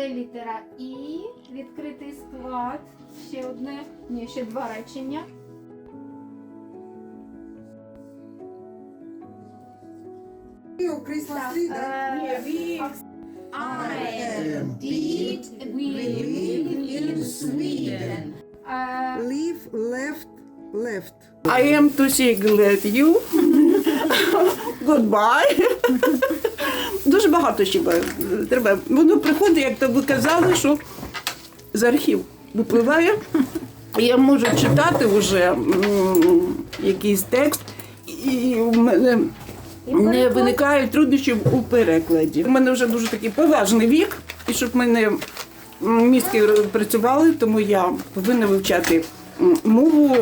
Це літера І, відкритий склад. Ще одне, ні, ще два речення. Christmas Так, tree, да? е, I am did we live in Sweden. Е, Leave, left, left. I am to say glad you. Goodbye. Дуже багато ще треба. Воно приходить, як то ви казали, що з архів випливає. Я можу читати вже якийсь текст, і в мене не виникає труднощів у перекладі. У мене вже дуже такий поважний вік, і щоб мене мізки працювали, тому я повинна вивчати мову,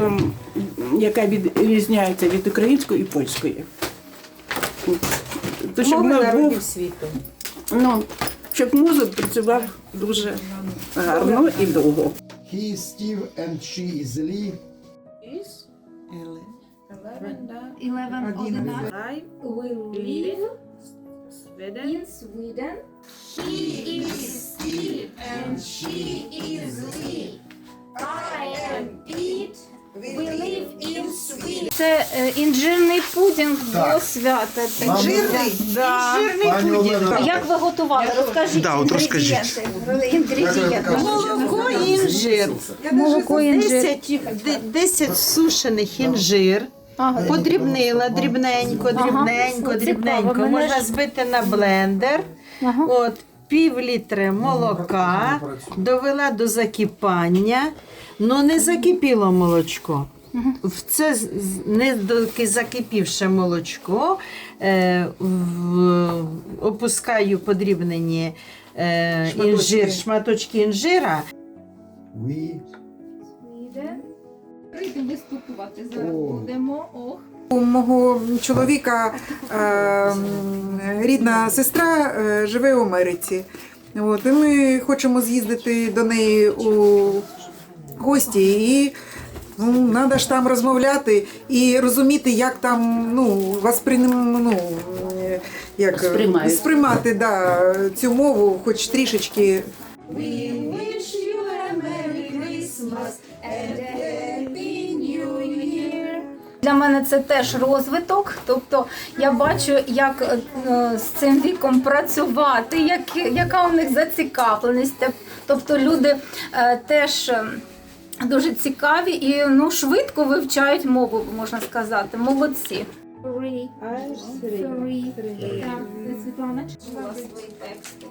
яка відрізняється від української і польської. То, щоб Мови ми народів був, світу. ну, щоб мозок працював дуже гарно і довго. He is Steve and she is Lee. 11, 11. I We live in Sweden. He is Steve and she is Lee. Це е, інжирний пудінг до Так. свята. Жирний. Пані Олена, Як ви готували? Розкажіть Да, от інгредієнти. Інгредієнти. Молоко і інжир. Молоко інжир. 10, де- 10 сушених інжир. Ага. Подрібнила дрібненько, дрібненько, О, дрібненько. цікаво, мене Можна ж- збити на блендер. Ага. От пів літри молока, довела до закипання, але не закипіло молочко. В це не закипівше молочко, е, в, опускаю подрібнені е, Шматочки. інжир, шматочки інжира. we Прийдемо виступувати зараз будемо. Ох. У мого чоловіка е, рідна сестра е, живе в Америці. От, і ми хочемо з'їздити до неї у гості. І ну, треба ж там розмовляти і розуміти, як там ну, вас ну, е, як, Сприймають. сприймати да, цю мову, хоч трішечки. Для мене це теж розвиток. Тобто я бачу, як е, з цим віком працювати, як, яка у них зацікавленість. Тобто люди е, теж. Дуже цікаві і ну швидко вивчають мову, можна сказати. Молодці. Three. Three. Світлана читала свої тексти.